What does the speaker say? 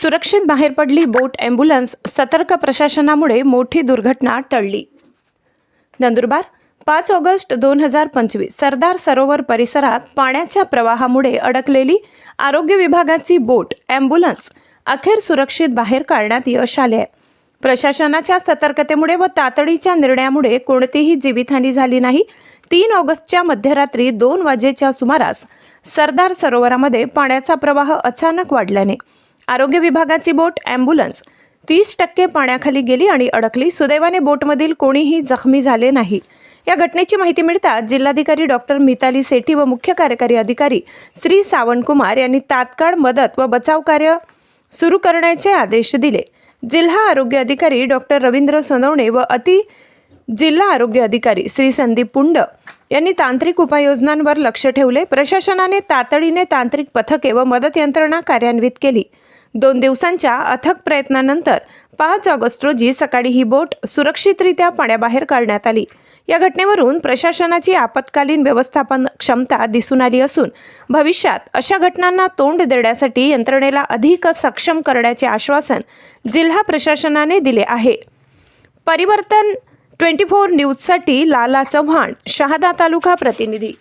सुरक्षित बाहेर पडली बोट ॲम्ब्युलन्स सतर्क प्रशासनामुळे मोठी दुर्घटना टळली. नंदुरबार पाच ऑगस्ट दोन हजार पंचवीस सरदार सरोवर परिसरात पाण्याच्या प्रवाहामुळे अडकलेली आरोग्य विभागाची बोट ॲम्ब्युलन्स अखेर सुरक्षित बाहेर काढण्यात यश आले आहे प्रशासनाच्या सतर्कतेमुळे व तातडीच्या निर्णयामुळे कोणतीही जीवितहानी झाली नाही. तीन ऑगस्टच्या मध्यरात्री दोन वाजेच्या सुमारास सरदार सरोवरामध्ये पाण्याचा प्रवाह अचानक वाढल्याने आरोग्य विभागाची बोट ॲम्ब्युलन्स. तीस टक्के पाण्याखाली गेली आणि अडकली. सुदैवाने बोटमधील कोणीही जखमी झाले नाही. या घटनेची माहिती मिळताच जिल्हाधिकारी डॉक्टर मिताली सेठी व मुख्य कार्यकारी अधिकारी श्री सावंतकुमार यांनी तात्काळ मदत व बचाव कार्य सुरू करण्याचे आदेश दिले. जिल्हा आरोग्य अधिकारी डॉक्टर रवींद्र सोनवणे व अति जिल्हा आरोग्य अधिकारी श्री संदीप पुंड यांनी तांत्रिक उपाययोजनांवर लक्ष ठेवले. प्रशासनाने तातडीने तांत्रिक पथके व मदत यंत्रणा कार्यान्वित केली. दोन दिवसांच्या अथक प्रयत्नानंतर पाच ऑगस्ट रोजी सकाळी ही बोट सुरक्षितरित्या पाण्याबाहेर काढण्यात आली. या घटनेवरून प्रशासनाची आपत्कालीन व्यवस्थापन क्षमता दिसून आली असून भविष्यात अशा घटनांना तोंड देण्यासाठी यंत्रणेला अधिक सक्षम करण्याचे आश्वासन जिल्हा प्रशासनाने दिले आहे. परिवर्तन ट्वेंटी फोर न्यूजसाठी लाला चव्हाण शहादा तालुका प्रतिनिधी.